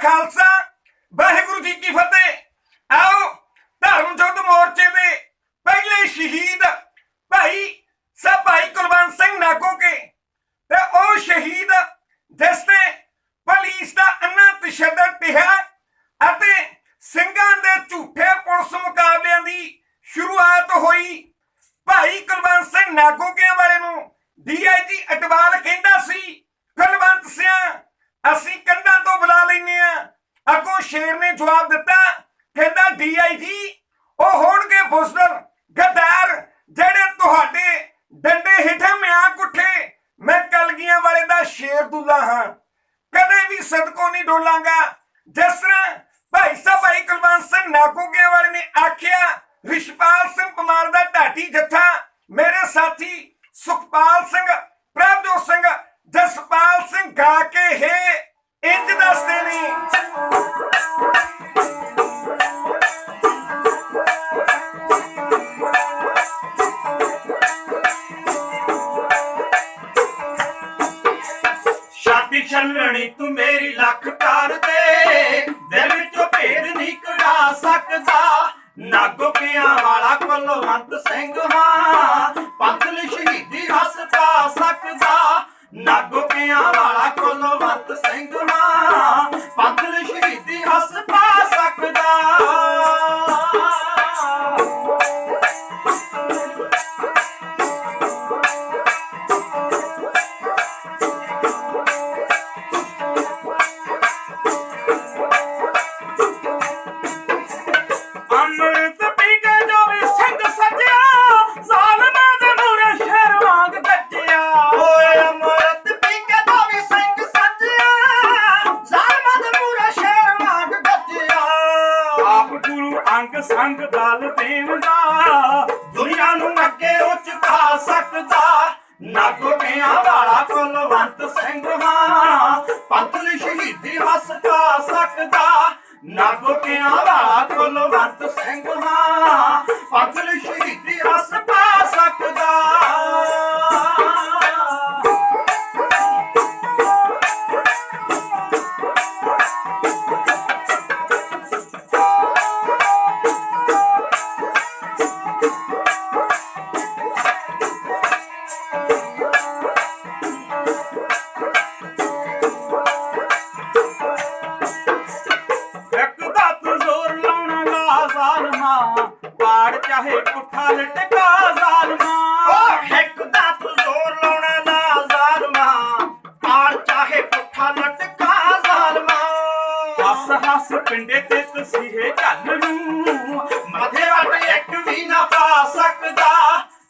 ਖਾਲਸਾ ਵਾਹਿਗੁਰੂ ਜੀ ਕੀ ਫਤਿਹ। ਆਓ ਧਰਮ ਯੁੱਧ ਮੋਰਚੇ ਦੇ ਪਹਿਲੇ ਸ਼ਹੀਦ ਭਾਈ ਸਾਹਿਬ ਭਾਈ ਕੁਲਵੰਤ ਸਿੰਘ ਨਾਗੋ ਕੇ ਤੇ ਉਹ ਸ਼ਹੀਦ ਜਿਸ ਨੇ ਪੁਲਿਸ ਦਾ ਅੰਨਾ ਤਸ਼ੱਦਦ ਪਿਆ ਅਤੇ ਸਿੰਘਾਂ ਦੇ ਝੂਠੇ ਪੁਲਿਸ ਮੁਕਾਬਲਿਆਂ ਦੀ ਸ਼ੁਰੂਆਤ ਹੋਈ ਭਾਈ ਕੁਲਵੰਤ ਸਿੰਘ ਨਾਗੋਕੇ ਵਾਲੇ ਨੂੰ ਡੀਆਈਜੀ ਅਟਵਾਲ ਕਹਿੰਦਾ ਸੀ ਕੁਲਵੰਤ ਸਿੰਘ ਅਸੀਂ ਕੰਧਾਂ ਤੋਂ ਬੁਲਾ ਲੈਨੇ ਆ ਅੱਗੋਂ ਸ਼ੇਰ ਨੇ ਜਵਾਬ ਦਿੱਤਾ ਕਹਿੰਦਾ ਡੀਆਈਜੀ ਉਹ ਹੋਣਗੇ ਬੁਜ਼ਦਲ ਗਦਾਰ, ਜਿਹੜੇ ਤੁਹਾਡੇ ਡੰਡੇ ਹੇਠਾਂ ਮਿਆਂ ਕੁੱਠੇ। ਮੈਂ ਕਲਗੀਆਂ ਵਾਲੇ ਦਾ ਸ਼ੇਰ ਦੁੱਲਾ ਹਾਂ। ਕਦੇ ਵੀ ਸਦਕੋ ਨਹੀਂ ਡੋਲਾਂਗਾ। ਜਿਸ ਤਰ੍ਹਾਂ ਭਾਈ ਸਾਹਿਬ, ਭਾਈ ਕੁਲਵੰਤ ਸਿੰਘ ਨਾਕੋਗੇ ਵਾਲੇ ਨੇ ਆਖਿਆ, ਰਿਸ਼ਪਾਲ ਸਿੰਘ ਪਮਾਰ ਦਾ ਢਾਟੀ ਜੱਥਾ। ਮੇਰੇ ਸਾਥੀ ਸੁਖਪਾਲ ਸਿੰਘ ਤੂੰ ਮੇਰੀ ਲੱਖ ਤਾਰ ਦੇ ਦਿਲ ਵਿੱਚੋਂ ਭੇਦ ਨਹੀਂ ਕਢਾ ਸਕਦਾ। ਨਾਗੋ ਕਿਆਂ ਵਾਲਾ ਕੁਲਵੰਤ ਸਿੰਘ ਹਾਂ ਪੰਥਲ ਸ਼ਹੀਦੀ ਹੱਸ ਪਾ ਸਕਦਾ। ਨਾਗੋ ਕਿਆਂ ਵਾਲਾ ਕੁਲਵੰਤ ਸਿੰਘ ਹਾਂ। ਗੁਰੂ ਅੰਗ ਸੰਗ ਦਲ ਦੇਵਦਾ ਦੁਨੀਆ ਨੂੰ ਅੱਗੇ ਉੱਚ ਪਾ ਸਕਦਾ। ਨਾਗੋ ਪਿਆਂ ਵਾਲਾ ਕੁਲਵੰਤ ਸਿੰਘ ਹਾਂ, ਪੰਥਲ ਸ਼ਹੀਦੀ ਹੱਸ ਪਾ ਸਕਦਾ। ਨਾਗੋ ਪਿਆਂ ਵਾਲਾ ਕੁਲਵੰਤ ਸਿੰਘ ਹਾਂ। ਪਿੰਡੇ ਤੇ ਤਸੀਹੇ ਝੱਲ ਨੂੰ ਮੱਥੇ ਵੱਟ ਇੱਕ ਵੀ ਨਾ ਪਾ ਸਕਦਾ।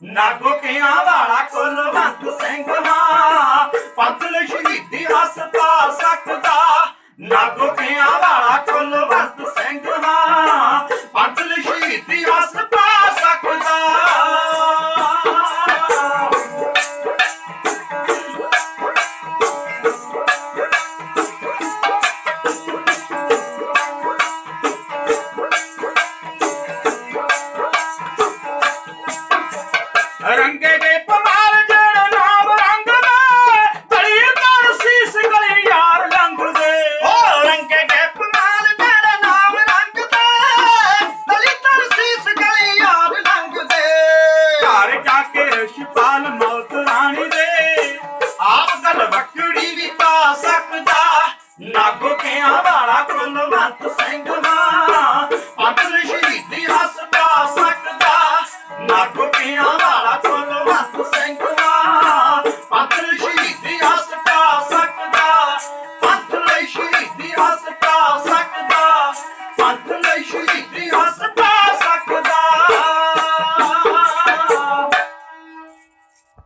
ਨਾਗੋ ਵਾਲਾ ਕੁਲਵੰਤ ਸਿੰਘ ಸಂಕಟ